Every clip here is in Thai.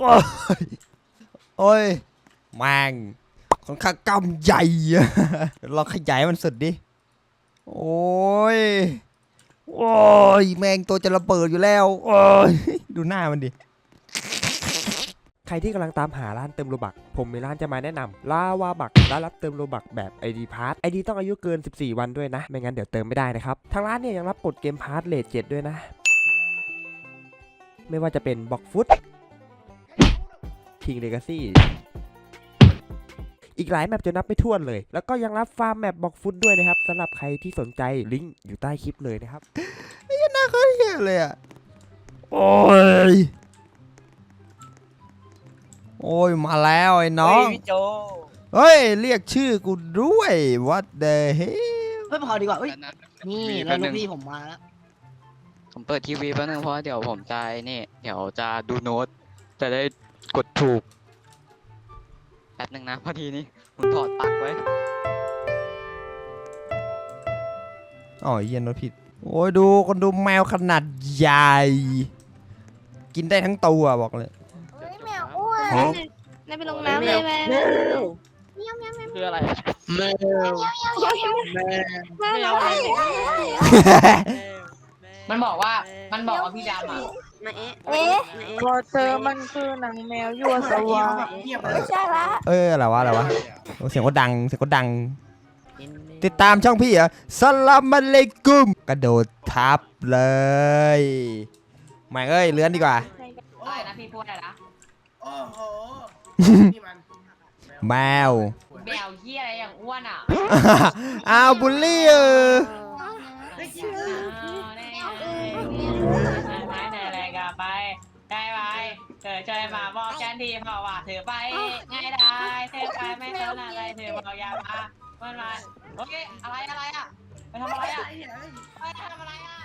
โอ้ยโอ้ยแมงค่อนข้างกำใหญ่อะลองขยายให้มันสุดดิ โอ้ย โอ้ย แมงตัวจะระเบิดอยู่แล้ว โอ้ย ดูหน้ามันดิ ใครที่กำลังตามหาร้านเติมโลบัก ผมมีร้านจะมาแนะนำลาวาบักร้านรับเติมโลบักแบบ ID p a s s ID ต้องอายุเกิน 14 วันด้วยนะ ไม่งั้นเดี๋ยวเติมไม่ได้นะครับ ทางร้านเนี่ยยังรับกดเกมพาร์ทเลทเจ็ดด้วยนะ ไม่ว่าจะเป็นบ็อกฟุต คิงเลกาซี่อีกหลายแมปจะนับไม่ถ้วนเลย แล้วก็ยังรับฟาร์มแมปบ็อกฟุตด้วยนะครับสำหรับใครที่สนใจลิงก์อยู่ใต้คลิปเลยนะครับหน้าเขาเหี้ยเลยอะ โอ้ย โอ้ย มาแล้วไอ้น้องเฮ้ยพี่โจเฮ้ย เรียกชื่อกูด้วย what the hell ไม่พอดีกว่าเอ้ยนี่ทีวีแล้วแป๊บลูนึกง พี่ผมมาแล้วผมเปิดทีวีแป๊บนึงเพราะว่าเดี๋ยวผมจะนี่ เดี๋ยวจะดูโน้ต จะได้ กดถูก แป๊บนึงนะพอดีนี้ผมถอดปลั๊กไว้ อ๋อเหี้ย็นรถผิด โอ้ยดูคนดูแมวขนาดใหญ่ กินได้ทั้งตัวบอกเลย เฮ้ยแมวอ้วนนายไปลงน้ำเลยแมวคืออะไรแมวแมวแมวน้อยมันบอกว่ามันบอกว่าพี่ดำอะ เอ๊ะพอเธอมันคือนางแมวยั่วสวาเงียบเลไม่ยใช่ละเอออะไรวะอะไรวะโอ้เสียงก็ดังเสียงก็ดัง ติดตามช่องพี่เหรอะสลัมอะเลกุม กระโดดทับเลยแม่งเอ้ยเลื้อนดีกว่าได้นะพี่พูดได้นะโอ้โหนี่มันแมว แมวเฮียอะไรอย่างอ้วนอะ อ้าวบุลลี่เออ ฉันทีเพราะว่าเธอไปง่ายได้เธอไปไม่สนอะไรเธอบอกอย่ามาเมื่อมาโอเคอะไรอะไรอะไปทำอะไรอะไปทำอะไรอะ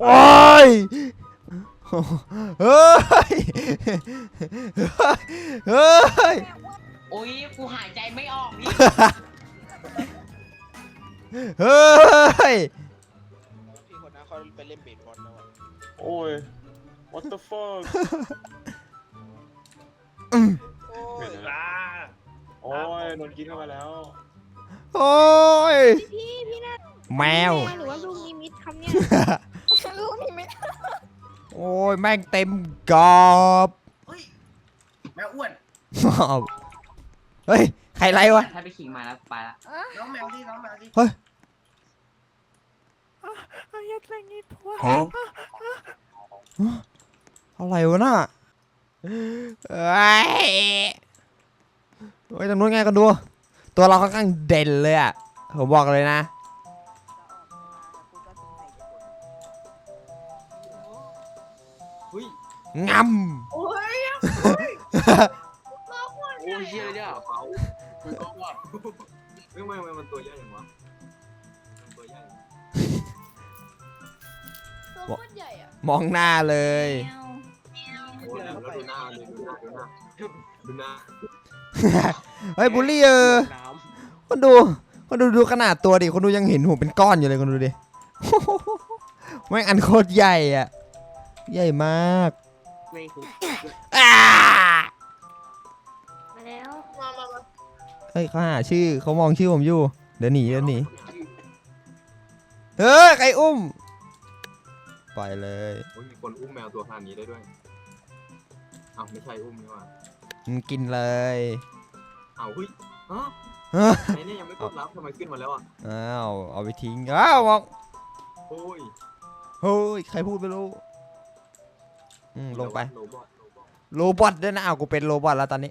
โอ้ยเฮ้ย เฮ้ยอุ้ยกูหายใจไม่ออกนี่เฮ้ย พี่คนนั้นเขาไปเล่นเบสบอลแล้วอะโอ้ย what the fuck อืมโอ้ยโอ้ยโดนกินเข้ามาแล้วโอ้ยพี่พี่น่าแมว หรือว่าลูกนิมิตคำเนี่ยลูกนิมิตโอ้ยแม่งเต็มกรอบเฮ้ยแมวอ้วนเฮ้ยใครไรวะ ถ้าไปขิงมาแล้วไปละน้องแมวที่น้องแมวที่อะไรวะน่ะ เฮ้ยเฮ้ยตรงนู้นไงกันดู ตัวเราค่อนข้างเด่นเลยอะ ผมบอกเลยนะงำโอ้ยโอ้ยเฮียเลยเนี่ยเขามันก็วอดไม่ไม่ไม่มันตัวใหญ่ยังวะมันตัวใหญ่ตัวโคตรใหญ่อะมองหน้าเลยโอ้ยแล้วดู หน้าเลยดูหน้าดูหน้าดูหน้าเฮ้ยบุลลี่เออน้คนดูคนดูดูขนาดตัวดิคนดูยังเห็นหัวเป็นก้อนอยู่เลยคนดูดิ แม่งอันโคตรใหญ่อะใหญ่มากำไม่คืออ้ามาแล้วมามามาเฮ้ยเขาหาชื่อเขามองชื่อผมอยู่ เดี๋ยวหนีเดี๋ยวหนีเฮ้ยใครอุ้ม ปล่อยเลย โอ้ยมีคนอุ้มแมวตัวขนาดนี้ได้ด้วยอ้าวไม่ใช่อุ้มนี่หว่ามันกินเลยอ้าวเฮ้ยฮะเอ้อไอ้เนี่ยยังไม่กดรับทำไมขึ้นมาแล้วอะอ้าวเอาไปทิ้งอ้าวมองโอ้ยเฮ้ยใครพูดไม่รู้อืมลงไปโลบอทโลบอทโรบอทด้วยนะอ้าวกูเป็นโรบอทแล้วตอนนี้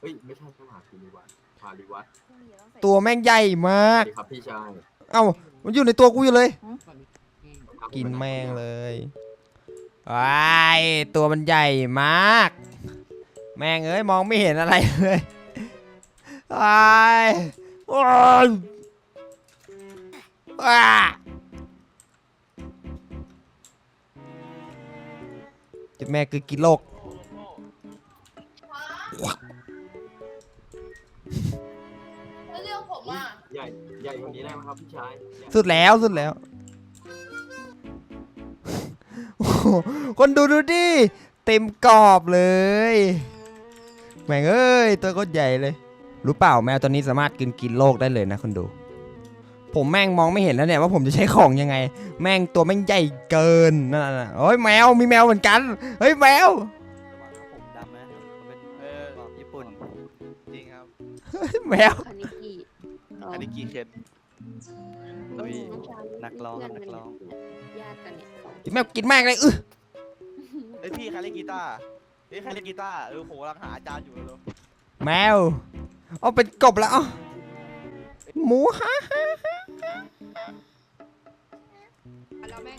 เฮ้ยไม่ใช่ใช่หมาคือลิวัตพาลิวัตตัวแม่งใหญ่มากสวัสดีครับพี่ชายเอ้ามันอยู่ในตัวกูอยู่เลย กินแม่งเลย ว้ายตัวมันใหญ่มาก แม่งเอ้ยมองไม่เห็นอะไรเลยว้ายโอ้ยว้าจุดแม่คือกินโลกแล้วเรื่องผมอะ ใหญ่ ใหญ่กว่านี้ได้ไหมครับพี่ชายใหญ่สุดแล้วสุดแล้ว คนดูดูดิเต็มกรอบเลยแม่งเอ้ยตัวก็ใหญ่เลย รู้เปล่าแมวตัวนี้สามารถกินกินโลกได้เลยนะคุณดู ผมแม่งมองไม่เห็นแล้วเนี่ยว่าผมจะใช้ของยังไง แม่งตัวแม่งใหญ่เกินนั่นน่ะเฮ้ยแมวมีแมวเหมือนกันเฮ้ยแมวผมดำนะเป็นเออบอกญี่ปุ่น จริงครับ แมวคานิกิอันนี้กี่เคน อุ้ยนักร้องนักร้องญาติกันเนี่ยแมวกินแม่งเลยอื้อเอ้ยพี่ใครเล่นกีตาร์เอ้ยใครเล่นกีตาร์เออผมกำลังหาอาจารย์อยู่เลยแมวเอาเป็นกบแล้วเอาหมูฮะแล้วแม่ง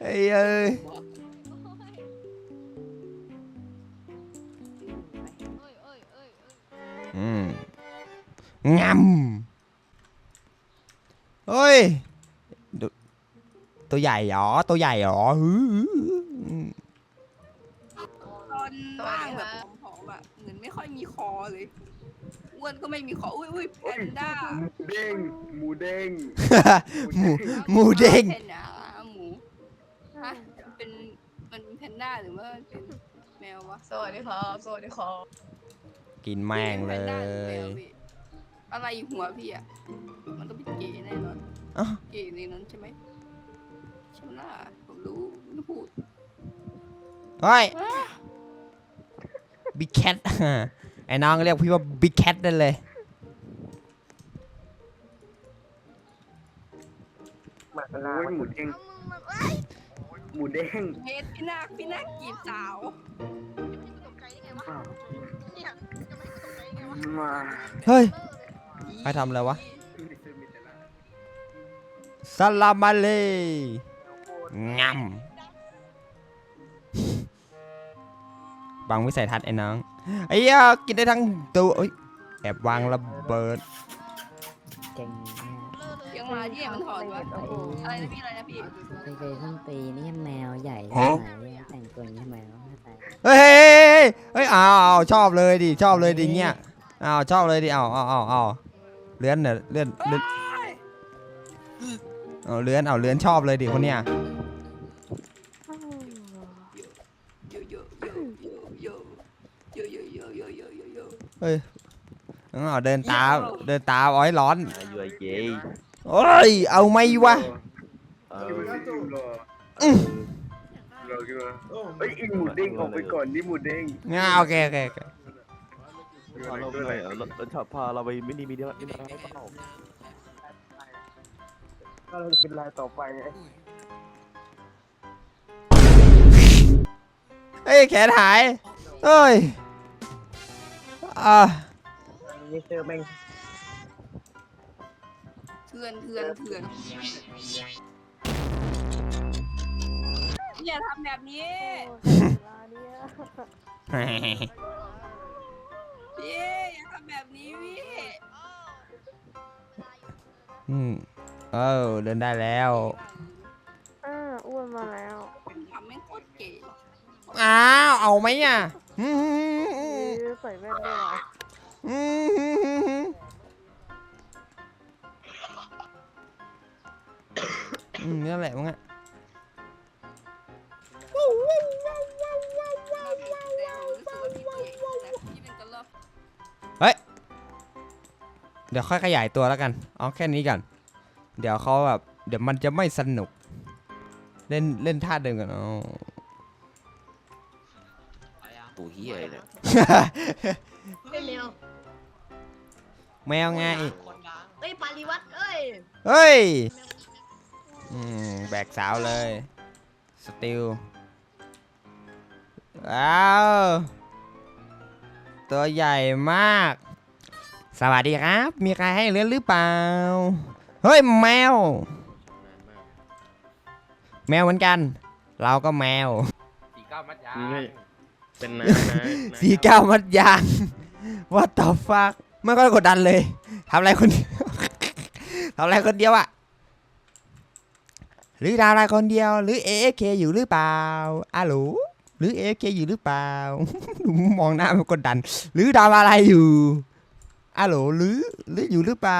เฮ้ยเอ้ยอืม งำเฮ้ยดูตัวใหญ่เหรอ ตัวใหญ่เหรอหือตอนว่างแบบผอมๆอะเหมือนไม่ค่อยมีคอเลยอ้วนก็ไม่มีคออุ้ยอุ้ยแพนด้าเด้งหมูเด้งหมูหมูเด้งแพนด้าหมูฮะเป็นมันเป็นแพนด้าหรือว่าเป็นแมววะสวัสดีครับสวัสดีครับกินแม่งเลแพนด้าหรือแมยวพี่ อะไรอยู่หัวพี่อะ มันต้องเป็นเกย์แน่นอนอ้าวเกย์ในนั้นใช่ไหมใช่ไหมล่ะผมรู้ไม่พูดเฮ้ยบิ๊กแคท ไอ้น้องเรียกพี่ว่าบิ๊กแคทได้เลยโอ้ยหมูเด้งหมูเด้งเฮดพี่นาคพี่นาคกีบสาวมาเฮ้ย ใครทำอะไรวะสลามาเลงำบังวิสัยทัศน์ไอ้น้องไอ้เหี้ยกินได้ทั้งตัวเอ้ยแอบวางระเบิดยังมาที่ไหนมันถอดวะอะไรนะพี่อะไรนะพี่ไปไปส้นตีนนี่แมวใหญ่ขนาดนี้แต่งตัวอย่างนี้ทำไมวะไม่เข้าใจเฮ้ยเฮ้ยเฮ้ยเฮ้ยเอาเอาชอบเลยดิชอบเลยดิเงี้ยเอาชอบเลยดิเอาเอาเอาเอา เลื้อนเนี่ยเลื้อนเลื้อนเอาเลื้อนเอาเลื้อนชอบเลยดิคนเนี้ยเฮ้ยเอเดินตามเดินตามอ้อยร้อนโอ้ยเอาไม่วะเฮ้ยอีหมูเด้งออกไปก่อนนี่หมูเด้งง่าโอเคโอเค พาเราไปเราชอบพาเราไปมินิมีเดียมินิอะไรเปล่าเราจะเป็นลายต่อไปไงเฮ้ยแขนหายเอ้ยอ่านี่เจอแมงเถื่อนเถื่อนเถื่อนอย่าทำแบบนี้ พี่อย่าทำแบบนี้พี่อืมเออเดินได้แล้ว อ่าอ้วนมาแล้ว ผมทำแม่งโคตรเก๋อ้าว เอาไหมอะอืมใส่แว่นด้วยวะอืมอืมนั่นแหละมึงอะ ดี๋ยวค่อยขยายตัวแล้วกัน เอาแค่นี้ก่อนเดี๋ยวเขาแบบ เดี๋ยวมันจะไม่สนุก เล่นเล่นท่าเดิมกันอ๋อตัวเฮียเลยเป็นแมวแมวไงคนดังเอ้ยปาริวัตเอ้ย เฮ้ยอืมแบกสาวเลย สติล ว้าว ตัวใหญ่มาก สวัสดีครับ มีใครให้เลี้ยงหรือเปล่า เฮ้ยแมว แมวเหมือนกัน เราก็แมว สี่เก้ามัดยาเป็นนะนะสีเก้ามัดยาง What the fuck ไม่ค่อยกดดันเลยทำอะไรคนเดียว ทำอะไรคนเดียวอะหรือทำอะไรคนเดียว หรือ AFK อยู่หรือเปล่าอะโหลหรือ AFK อยู่หรือเปล่า ดูมองหน้ามันกดดัน หรือทำอะไรอยู่ อะโหลหรือหรืออยู่หรือเปล่า